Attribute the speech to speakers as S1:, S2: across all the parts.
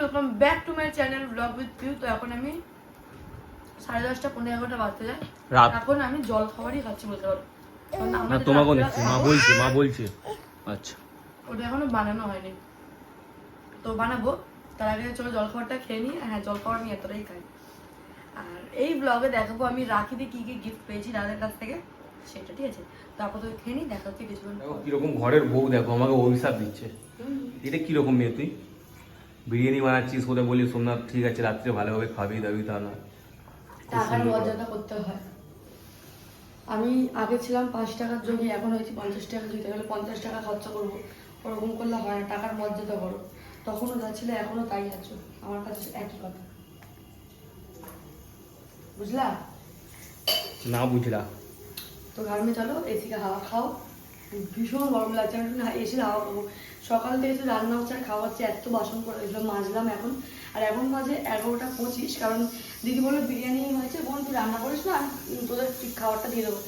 S1: Welcome back to my channel vlog with you তো এখন আমি সাড়ে দশটা পনেরো এগারোটা বাজতে যায়।
S2: রাত।
S1: এখন আমি জল খাবারই খাচ্ছি বলতে পারো।
S2: না
S1: আমাদের
S2: তোমাকেও দেখছি। মা বলছে মা বলছে। আচ্ছা।
S1: ওটা এখনও বানানো হয়নি। তো বানাবো। তার আগে চলো জল খাবারটা খেয়ে নিই। হ্যাঁ জল খাবার আমি এতটাই খাই। আর এই ব্লগে দেখাবো আমি রাখিতে কি কি গিফট পেয়েছি দাদার কাছ থেকে। সেটা ঠিক আছে। তো আপাতত খেয়ে নিই দেখা হচ্ছে কিছুক্ষণ
S2: কীরকম ঘরের বউ দেখো আমাকে অভিশাপ দিচ্ছে। এটা কীরকম মেয়ে তুই? বিরিয়ানি বানাচ্ছিস করে বলি? সোমনাথ ঠিক আছে রাত্রে ভালোভাবে খাবি দাবি তা না।
S1: টাকার মর্যাদা করতে হয়। আমি আগে ছিলাম পাঁচ টাকার জন্য এখন হয়েছে পঞ্চাশ টাকা জমি তাহলে পঞ্চাশ টাকা খরচা করব। ওরকম করলে হয় না টাকার মর্যাদা করো তখনও যা ছিল এখনও তাই আছো। আমার কাছে একই কথা। বুঝলা?
S2: না বুঝলা।
S1: তো ঘামে চলো এসিকে হাওয়া খাও। ভীষণ গরম লাগছে না এসে হাওয়া খাব। সকাল থেকে তো রান্না হচ্ছে আর খাওয়া হচ্ছে, এত বাসন করে এগুলো মাজলাম এখন। আর এখন মাঝে এগারোটা পঁচিশ, কারণ দিদি বলল বিরিয়ানি হয়েছে। বোন, তুই রান্না করিস না? তোদের ঠিক খাবারটা দিয়ে দেবো।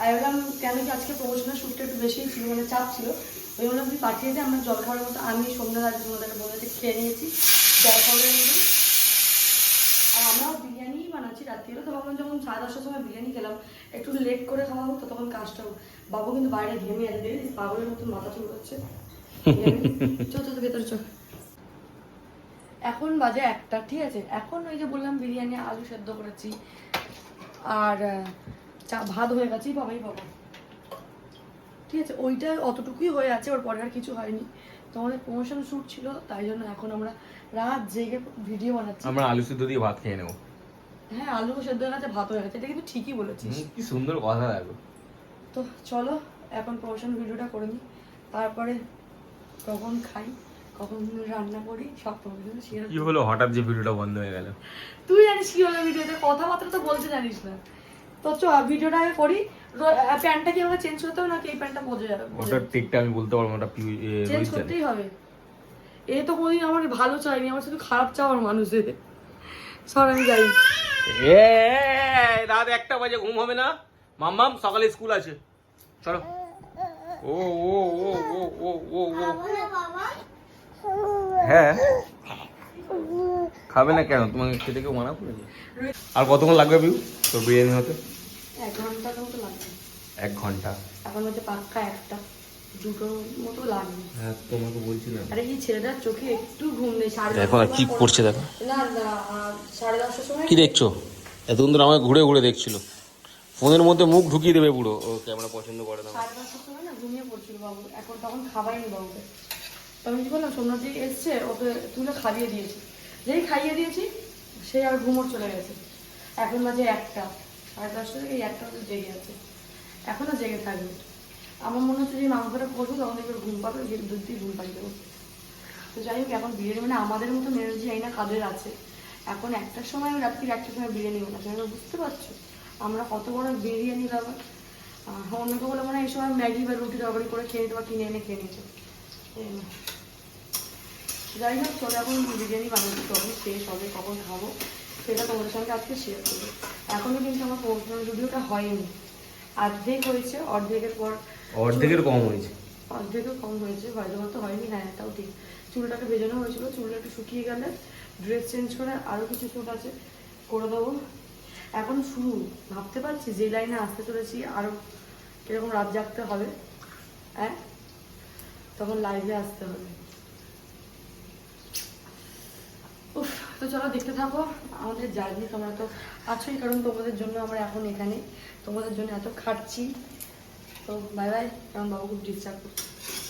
S1: আর বললাম কেন কি আজকে প্রমোশনের শ্যুটটা একটু বেশি ছিল মানে চাপ ছিল। ওই বললাম তুই পাঠিয়ে দে, আমরা জল খাওয়ার মতো আমি সন্ধ্যা রাতে তোমাদের বলে খেয়ে নিয়েছি, জল খাবারের মতো আর আমরাও বিরিয়ানিই বানাচ্ছি রাত্রিবেলা। তো ভাবলাম যখন সাড়ে দশটার সময় বিরিয়ানি খেলাম, একটু লেট করে খাওয়া হতো তখন কাজটা বাবু কিন্তু বাইরে ঘেমে দেখি পাগলের মতন মাথা চুল করছে চল চল ভেতরে চল। এখন বাজে একটা ঠিক আছে? এখন ওই যে বললাম বিরিয়ানি আলু সেদ্ধ করেছি। আর চা ভাত হয়ে গেছেই বাবাই বাবা। ঠিক আছে ওইটা অতটুকুই হয়ে আছে ওর পরে আর কিছু হয়নি। তো আমাদের প্রমোশন শ্যুট ছিল তাই জন্য এখন আমরা রাত জেগে ভিডিও বানাচ্ছি।
S2: আমরা আলু সিদ্ধ দিয়ে ভাত খেয়ে নেব।
S1: হ্যাঁ আলু সেদ্ধ হয়ে গেছে ভাত হয়ে গেছে এটা কিন্তু ঠিকই বলেছিস।
S2: কি সুন্দর কথা দেখো।
S1: তো চলো এখন প্রমোশন ভিডিওটা করে নিই তারপরে কখন খাই কখন রান্না করি সব প্রমোশন শেয়ার
S2: কি হলো? হঠাৎ যে ভিডিওটা বন্ধ হয়ে গেল।
S1: তুই জানিস কি হলো ভিডিওতে? কথাবার্তা তো বলতে জানিস না। তো চ ভিডিওটা আগে করি। প্যান্টটা কি আমাকে চেঞ্জ করতে হবে নাকি এই প্যান্টটা বোঝা যাবে?
S2: ওটার টেকটা আমি বলতে পারব ওটা
S1: চেঞ্জ করতেই হবে। এ তো কোনোদিন আমার ভালো চাইনি আমার শুধু খারাপ চাওয়ার মানুষ। এদের সর আমি যাই
S2: এ রাত একটা বাজে ঘুম হবে না? মাম্মাম সকালে স্কুল আছে। চলো। ও ও ও ও ও ও ও হ্যাঁ। খাবে না কেন? তোমাকে খেতে কেউ মানা করেছে? আর কতক্ষণ লাগবে বিউ তোর বিরিয়ানি হতে?
S1: এক ঘণ্টা মতো লাগবে।
S2: এক ঘণ্টা?
S1: এখন হচ্ছে পাক্কা একটা। মতো লাগবে।
S2: হ্যাঁ তোমাকে বলছিলাম।
S1: আরে এই ছেলেটার চোখে একটু ঘুম নেই।
S2: দেখো না কি করছে দেখো।
S1: না না সাড়ে দশটার সময়
S2: কি দেখছ? এতক্ষণ ধরে আমাকে ঘুরে ঘুরে দেখছিল। ফোনের মধ্যে মুখ ঢুকিয়ে দেবে পুরো। ও ক্যামেরা পছন্দ করে না।
S1: ঘুমিয়ে পড়ছিল বাবু। এখন তখন খাবারই বাবুকে। তো আমি কি বললাম সোমনাথ এসছে, ওকে তুলে খাইয়ে দিয়েছি। যেই খাইয়ে দিয়েছি সেই আর ঘুমোর চলে গেছে। এখন বাজে একটা, সাড়ে দশটা থেকে একটা মধ্যে জেগে আছে। এখনও জেগে থাকবে। আমার মনে হচ্ছে যে মাংসটা করব তখন দেখবে ঘুম পাবে দুধ দিয়ে ঘুম পাই দেবো। তো যাই হোক, এখন বিরিয়ানি মানে আমাদের মতো এনার্জি এই না কাদের আছে। এখন একটার সময় রাত্রির একটার সময় বিরিয়ানি বানাচ্ছি বুঝতে পারছ? আমরা কত বড় বিরিয়ানি লাভার অন্যকে বলে মনে হয় এই সময় ম্যাগি বা রুটি তরকারি করে খেয়ে নিতে বা কিনে এনে খেয়ে নিয়েছে। যাই হোক চলে এখন বিরিয়ানি বানাচ্ছি কখন শেষ হবে কখন খাব সেটা তোমাদের সঙ্গে আজকে শেয়ার করব। এখনও কিন্তু আমার প্রমোশনাল ভিডিওটা হয়নি। অর্ধেক হয়েছে অর্ধেকের পর
S2: অর্ধেকের কম হয়েছে।
S1: অর্ধেকও কম হয়েছে হয়তো তো হয়নি হ্যাঁ এটাও ঠিক। চুলটাকে ভেজানো হয়েছিল চুলটা একটু শুকিয়ে গেলে ড্রেস চেঞ্জ করে আরও কিছু শ্যুট আছে করে দেবো। এখন শুরু ভাবতে পারছি যে লাইনে আসতে চলেছি আরও এরকম রাত জাগতে হবে হ্যাঁ? তখন লাইভে আসতে হবে। উফ, তো চলো দেখতে থাকো, আমাদের জার্নি তোমরা তো আছোই, কারণ তোমাদের জন্য আমরা এখন এখানে, তোমাদের জন্য এত খাটছি। তো বাই বাই কারণ বাবু খুব ডিস্টার্ব করছে।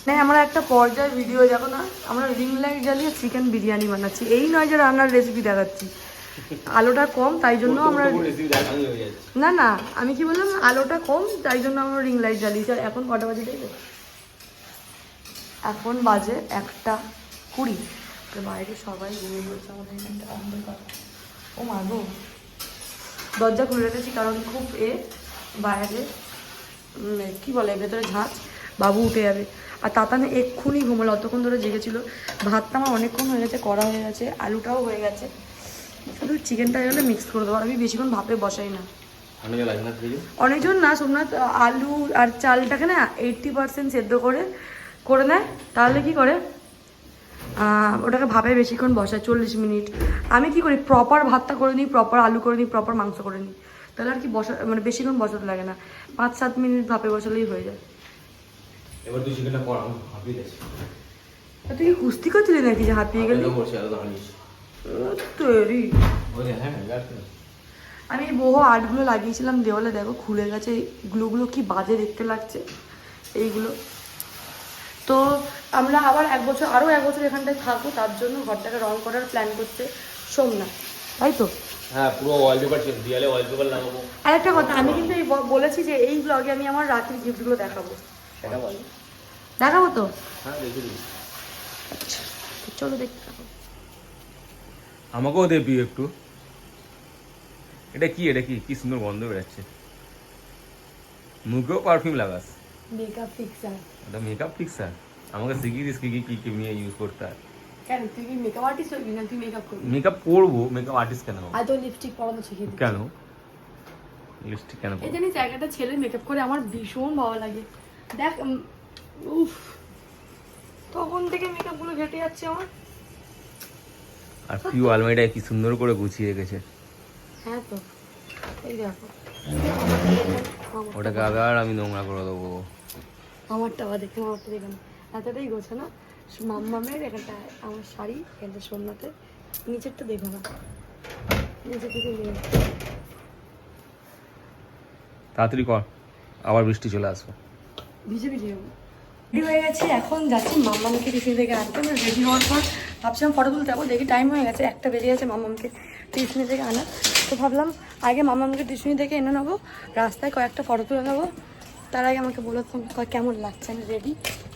S1: মানে আমরা একটা পর্যায়ে ভিডিও দেখো না, আমরা রিং লাইট জ্বালিয়ে চিকেন বিরিয়ানি বানাচ্ছি। এই নয় যে রান্নার রেসিপি দেখাচ্ছি। আলোটা কম তাই জন্য আমরা না না আমি কি বললাম আলোটা কম তাই জন্য আমরা রিং লাইট জ্বালিয়েছি। আর এখন কটা বাজে দেখবে? এখন বাজে একটা কুড়ি। তো বাইরে সবাই ঘুমিয়ে পড়ছে আমাদের এখানটা অন্ধকার। ও মাগো দরজা খুলে রেখেছি কারণ খুব এ বাইরে কি বলে ভেতরে ঝাঁচ বাবু উঠে যাবে। আর তাতানে এক্ষুনি ঘুমোলো অতক্ষণ ধরে জেগেছিল। ভাতটা আমার অনেকক্ষণ হয়ে গেছে করা হয়ে গেছে আলুটাও হয়ে গেছে। শুধু চিকেনটা হলে মিক্স করে দেবো আর আমি বেশিক্ষণ ভাপে বসাই না। অনেকজন না সোমনাথ আলু আর চালটাকে না এইটটি পার্সেন্ট সেদ্ধ করে করে নেয়। তাহলে কি করে? ওটাকে ভাপে বেশিক্ষণ বসায় চল্লিশ মিনিট। আমি কি করি? প্রপার ভাতটা করে নিই প্রপার আলু করে নিই প্রপার মাংস করে নিই। তাহলে আর কি বসা মানে বেশিক্ষণ বসাতে লাগে না। পাঁচ সাত মিনিট ভাপে বসালেই হয়ে যায়।
S2: এবার তুই চিকেনটা কর আমি হাঁপিয়ে গেছি
S1: তুই কি কুস্তি করছিলি নাকি যে হাঁপিয়ে গেলি? তৈরি।
S2: হ্যাঁ না।
S1: আমি এই বহু আর্টগুলো লাগিয়েছিলাম দেওয়ালে দেখো খুলে গেছে গ্লুগুলো কি বাজে দেখতে লাগছে এইগুলো। তো আমরা আবার এক বছর আরও এক বছর এখানটায় থাকব তার জন্য ঘরটাকে রং করার প্ল্যান করছে সোমনাথ তাই তো?
S2: হ্যাঁ পুরো ওয়ালপেপার ছিল দেয়ালে ওয়ালপেপার লাগাবো।
S1: আর একটা কথা আমি কিন্তু এই বলেছি যে এই ব্লগে আমি আমার রাখির গিফটগুলো দেখাবো।
S2: সেটা বল
S1: দেখাবো তো?
S2: হ্যাঁ দেখে
S1: আচ্ছা চলো দেখতে থাকো।
S2: আমাকেও দেবি একটু। এটা কি এটা কি? কি সুন্দর গন্ধ বেরোচ্ছে। মুখেও পারফিউম লাগাস।
S1: মেকআপ ফিক্সার
S2: এটা মেকআপ ফিক্সার আমাকে শিখিয়ে দিস কি কি কি কি নিয়ে ইউজ করতে হয়।
S1: কেন? তুই কি মেকআপ আর্টিস্ট হবি না তুই মেকআপ করবি?
S2: মেকআপ করব মেকআপ আর্টিস্ট কেন
S1: আর তো লিপস্টিক পরানো শিখিয়ে দিই
S2: কেন? লিপস্টিক কেন
S1: এই জায়গাটা ছেলে মেকআপ করে আমার ভীষণ ভালো লাগে। দেখ উফ। তখন থেকে মেকআপগুলো ঘেটে যাচ্ছে আমার।
S2: আর পিউ আলমারিটা কি সুন্দর করে গুছিয়ে রেখেছে।
S1: হ্যাঁ তো। এই দেখো।
S2: ওটাকে আবার আমি নোংরা করে দেবো।
S1: আমারটা বা দেখে আমারটা দেখে না এতটাই গোছে না। মাম্মামের এখানটা আমার শাড়ি এখানটা সোমনাথে নিচেরটা দেখো না। নিচের দিকে নেই।
S2: তাড়াতাড়ি কর আবার বৃষ্টি চলে আসবে।
S1: ভিজে ভিজে রেডি হয়ে গেছি এখন যাচ্ছি মাম্মামকে টিফিন থেকে আনতে। আমি রেডি হওয়ার পর ভাবছিলাম ফটো তুলতে যাব, দেখি টাইম হয়ে গেছে, একটা বেরিয়ে গেছে মাম্মামকে টিউশনি থেকে আনা। তো ভাবলাম আগে মামামকে টিউশনি থেকে এনে নেব, রাস্তায় কয়েকটা ফটো তুলে নেব। তার আগে আমাকে বলো তো ক- কেমন লাগছে, আমি রেডি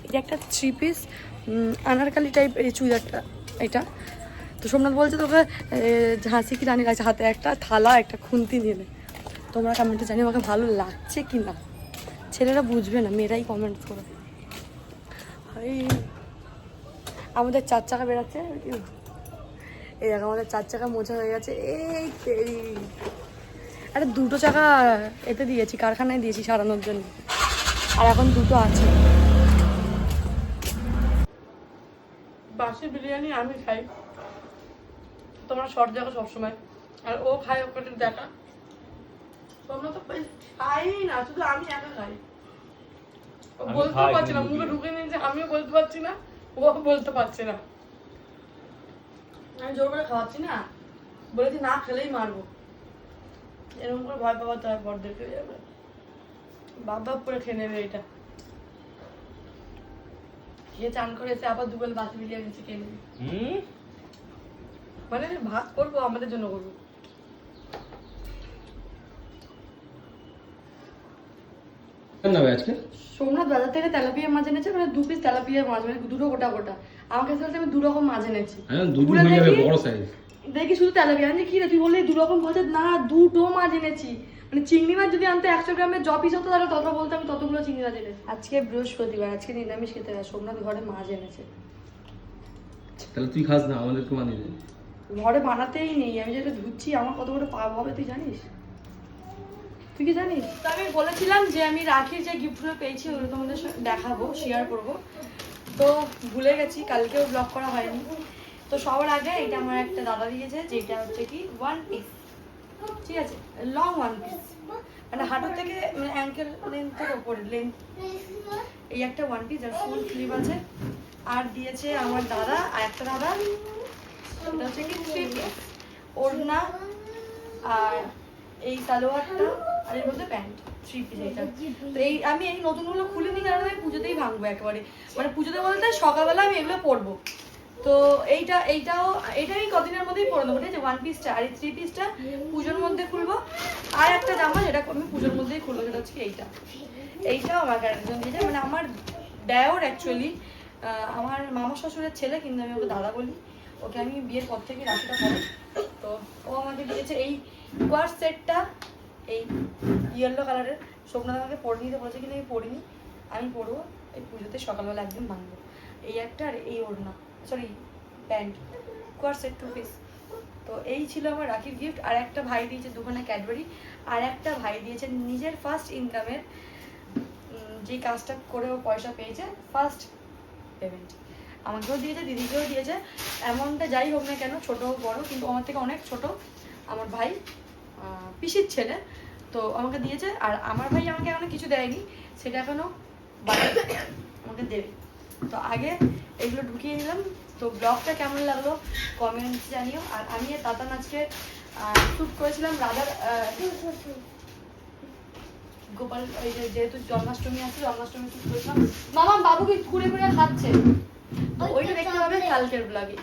S1: এটা একটা থ্রি পিস আনারকালি টাইপ এই চুড়িদারটা, এটা। তো সোমনাথ বলছে তোকে ঝাঁসি কি রানী লাগছে, হাতে একটা থালা, একটা খুন্তি নিলে তোমরা কমেন্টে জানি আমাকে ভালো লাগছে কি না ছেলেরা বুঝবে না, মেয়েরাই কমেন্ট করে হাই আমাদের চার চাকা বেরাচ্ছে এই দেখো আমাদের চার চাকা মোছা হয়ে গেছে। এই তেরি। আরে দুটো চাকা এতে দিয়েছি কারখানায় দিয়েছি সারানোর জন্য। আর এখন দুটো আছে। বাসি বিরিয়ানি আমি খাই। তোমরা শর্ট দেখো সবসময়। আর ও খায় ওকে দেখা। তোমরা তো খাই না শুধু আমি একা খাই। বলতে পারছি না মুখে? ঢুকে নিয়েছে আমিও বলতে পারছি না। ও বলতে পারছে না। আমি জোর করে খাওয়াচ্ছি না। বলেছি না খেলেই মারবো। এরকম করে ভয় পাওয়াতে হয় বড়দেরকে যাবে বাপ বাপ করে খেয়ে নেবে এটা। খেয়ে চান করে এসে আবার দুবেল বাসি বিরিয়ানি চিকেন নেবে।
S2: হুম?
S1: মানে ভাত করব আমাদের জন্য করব।
S2: কেন আজকে?
S1: সোমনাথ বাজার থেকে তেলাপিয়া মাছ এনেছে মানে দু পিস তেলাপিয়া মাছ মানে দুটো গোটা গোটা। আমার কাছে বলছে আমি দু রকম মাছ এনেছি।
S2: দুটো হয়ে যাবে বড় সাইজ
S1: দেখি শুধু তেলাপিয়া। আমি কি রে তুই বললি দু রকম বলছে? না দুটো মাছ এনেছি। মানে চিংড়ি মাছ যদি আনতে একশো গ্রামের জ পিস হতো তাহলে তত বলতে আমি ততগুলো চিংড়ি মাছ এনেছি। আজকে বৃহস্পতিবার আজকে নিরামিষ খেতে হয় সোমনাথ ঘরে মাছ এনেছে।
S2: তাহলে তুই খাস না আমাদেরকে বানিয়ে দে।
S1: ঘরে বানাতেই নেই আমি যেটা ধুচ্ছি আমার কত বড় পাপ হবে তুই জানিস? তুই কি জানিস? তো আমি বলেছিলাম যে আমি রাখির যে গিফটগুলো পেয়েছি ওগুলো তোমাদের দেখাবো শেয়ার করব। তো ভুলে গেছি, কালকেও ব্লগ করা হয়নি। তো সবার আগে এটা আমার একটা দাদা দিয়েছে, যেটা হচ্ছে কি ওয়ান পিস ঠিক আছে? লং ওয়ান পিস মানে হাঁটু থেকে মানে অ্যাঙ্কেল লেন্থের ওপরে লেন্থ এই একটা ওয়ান পিস আর ফুল স্লিভ আছে। আর দিয়েছে আমার দাদা, আর একটা দাদা। এটা হচ্ছে কি থ্রি পিস ওড়না আর এই সালোয়ারটা আর এর মধ্যে প্যান্ট থ্রি পিস এটা। তো এই আমি এই নতুনগুলো খুলে নিই, কারণ আমি পুজোতেই ভাঙবো একেবারে। মানে পুজোতে বলতে সকালবেলা আমি এগুলো পরবো। তো এইটা, এইটাও এটা আমি কদিনের মধ্যেই পরে দেবো ঠিক আছে? ওয়ান পিসটা আর এই থ্রি পিসটা পুজোর মধ্যে খুলবো। আর একটা জামা যেটা আমি পুজোর মধ্যেই খুলবো, সেটা হচ্ছে এইটা। এইটাও আমার একজন দিয়েছে মানে আমার দেওর অ্যাকচুয়ালি আমার মামা শ্বশুরের ছেলে, কিন্তু আমি ওকে দাদা বলি। ওকে আমি বিয়ের পর থেকে রাখিটা পরে। তো ও আমাকে দিয়েছে এই কোয়ার সেটটা এই ইয়েলো কালারের সোমনাথ আমাকে পরে নিতে বলেছে কিন্তু আমি পরিনি আমি পরবো এই পুজোতে সকালবেলা একদিন ভাঙবো। এই একটা আর এই ওড়না sorry pant coord set two piece তো এই ছিল আমার রাখির গিফট আর একটা ভাই দিয়েছে দুখানা ক্যাডবেরি আর একটা ভাই দিয়েছে নিজের ফার্স্ট ইনকামের যে কাজটা করে ও পয়সা পেয়েছে ফার্স্ট পেমেন্ট আমাকেও দিয়েছে, দিদিকেও দিয়েছে অ্যামাউন্টটা যাই হোক না কেন ছোটো বড়, কিন্তু আমার থেকে অনেক ছোট। আমার ভাই পিসির ছেলে, তো আমাকে দিয়েছে, আর আমার ভাই আমাকে এখনও কিছু দেয়নি, সেটা এখনও আমাকে দেবে। তো আগে এগুলো ঢুকিয়ে নিলাম। তো ব্লগটা কেমন লাগল কমেন্ট জানিও। আর আমি তাতান আজকে শ্যুট করেছিলাম রাধার গোপাল, এই যেহেতু জন্মাষ্টমী আছে, জন্মাষ্টমী শ্যুট করেছিলাম। মামা, বাবুকে ঘুরে ঘুরে খাচ্ছে। তো ওইটা দেখতে হবে কালকের ব্লগে